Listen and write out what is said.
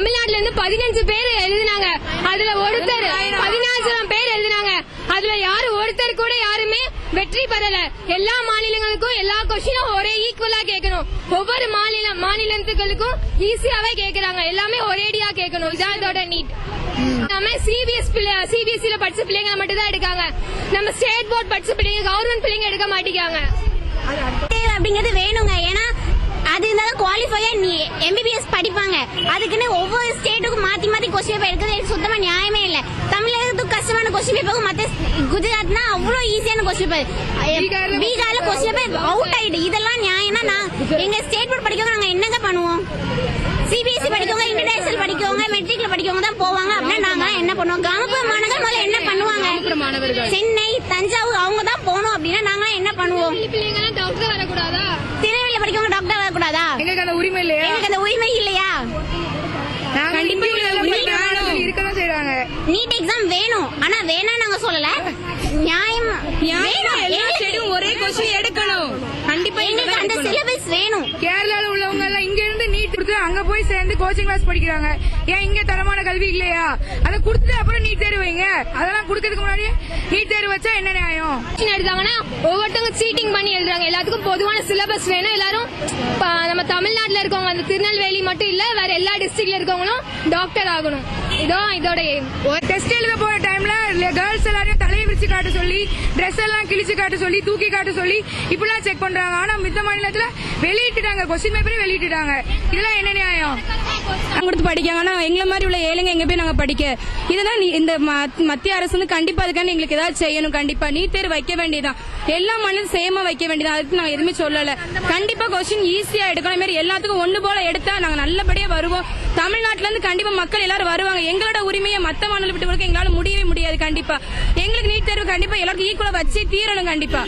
தமிழ்நாட்டுல இருந்து பதினஞ்சு பேர் எழுதினாங்க. அதுல ஒருத்தர் பதினாயிரம் பேர் எழுதினாங்க. அதுல யாரு ஒருத்தர் கூட யாருமே வெற்றி பெறல. எல்லா மாநிலங்களுக்கும் எல்லா கொஸ்டினும் ஒரே ஈக்குவலா கேட்கணும். ஒவ்வொரு மாநில மாநிலத்துகளுக்கும் ஈஸியாவே கேக்குறாங்க எல்லாமே ஒரேடியா கேட்கணும். இதான் இதோட நீட் நம்ம சிபிஎஸ் சிபிஎஸ்சியில படிச்ச பிள்ளைங்க மட்டும் தான் எடுக்காங்க. நம்ம ஸ்டேட் போர்ட் படிச்ச பிள்ளைங்க கவர்மெண்ட் பிள்ளைங்க எடுக்க மாட்டேங்காங்க அப்படிங்கிறது வேணுங்க. ஏன்னா அது இருந்தாலும் குவாலிஃபையா நீ எம்பிபி அதுக்குன்னு ஒவ்வொரு ஸ்டேட்டுக்கும் மாத்தி மாத்தி கொஸ்டின் பேப்பர் எடுக்கிறது எனக்கு சுத்தமா நியாயமே இல்ல. தமிழகத்துக்கு கஷ்டமான கொஸ்டின் பேப்பர் மத்த குஜராத்னா அவ்வளவு ஈஸியான கொஸ்டின் பேப்பர் பீகார்ல கொஸ்டின் பேப்பர் அவுட் ஆயிடு. இதெல்லாம் நியாயம்னா நான் எங்க ஸ்டேட் போர்ட் படிக்கவங்க நாங்க என்னங்க பண்ணுவோம்? சிபிஎஸ்சி படிக்கவங்க இன்டர்நேஷனல் படிக்கவங்க மெட்ரிக்ல படிக்கவங்க தான் போவாங்க அப்படின்னா நாங்க என்ன பண்ணுவோம்? கிராமப்புற மாணவர்கள் முதல்ல என்ன பண்ணுவாங்க? சென்னை தஞ்சாவூர் அவங்க தான் போகணும் அப்படின்னா நாங்க என்ன பண்ணுவோம்? வரக்கூடாதா திருநெல்வேலியில படிக்கவங்க டாக்டர் வரக்கூடாதா எங்களுக்கு அந்த உரிமை இல்லையா எனக்கு அந்த உரிமை இல்லையா நாங்க கண்டிப்பா இந்திய இல்ல, உரிமை உரிமை வேணும்னு சொல்லி இருக்கதான் செய்றாங்க நீட் எக்ஸாம் வேணும். ஆனா வேணா நாங்க சொல்லல. நியாயம். நியாயமா வேணும். எல்லா ஒரே கொஸ்டின் எடுக்கணும். அங்க போய் சேர்ந்து கோச்சிங் கிளாஸ் படிக்கிறாங்க. ஏன் இங்க தரமான கல்வி இல்லையா? அதை கொடுத்து அப்புறம் நீட் தேர்வு வைங்க. அதெல்லாம் கொடுக்கறதுக்கு முன்னாடி நீட் தேர்வு வச்சா என்ன நியாயம்? எடுத்தாங்கன்னா ஒவ்வொருத்தவங்க சீட்டிங் பண்ணி எழுதுறாங்க. எல்லாத்துக்கும் பொதுவான சிலபஸ் வேணும். எல்லாரும் நம்ம தமிழ்நாட்டுல இருக்கவங்க அந்த திருநெல்வேலி மட்டும் இல்ல வேற எல்லா டிஸ்ட்ரிக்ட்ல இருக்கவங்களும் டாக்டர் ஆகணும். இதோ இதோட டெஸ்ட் எழுத போற டைம்ல கேர்ள்ஸ் எல்லாரையும் தலையை விரிச்சு காட்ட சொல்லி ட்ரெஸ் எல்லாம் கிழிச்சு காட்ட சொல்லி தூக்கி காட்ட சொல்லி இப்படிலாம் செக் பண்றாங்க. ஆனா மித்த மாநிலத்துல வெளியிட்டுட்டாங்க. கொஸ்டின் பேப்பரே வெளியிட்டுட்டாங்க. இதெல்லாம் என்ன கொடுத்து படிக்காங்க. ஆனா எங்களை மாதிரி உள்ள ஏழைங்க எங்க போய் நாங்க படிக்க? இதெல்லாம் இந்த ம- மத்திய அரசு வந்து கண்டிப்பா அதுக்கான எங்களுக்கு ஏதாவது செய்யணும். கண்டிப்பா நீட் தேர்வு வைக்க வேண்டியதான் எல்லா மாநிலம் சேமா வைக்க வேண்டியதான் அதுக்கு நான் எதுவுமே சொல்லல. கண்டிப்பா கொஸ்டின் ஈஸியா எடுக்கணும். மாதிரி எல்லாத்துக்கும் ஒண்ணு போல எடுத்தா நாங்க நல்லபடியா வருவோம். தமிழ்நாட்டுல இருந்து கண்டிப்பா மக்கள் எல்லாரும் வருவாங்க. எங்களோட உரிமையை மத்த மாநிலம் விட்டு கொடுக்க எங்களால முடியவே முடியாது கண்டிப்பா. எங்களுக்கு நீட் தேர்வு கண்டிப்பா எல்லாருக்கும் ஈக்குவலா வச்சு தீரணும் கண்டிப்பா.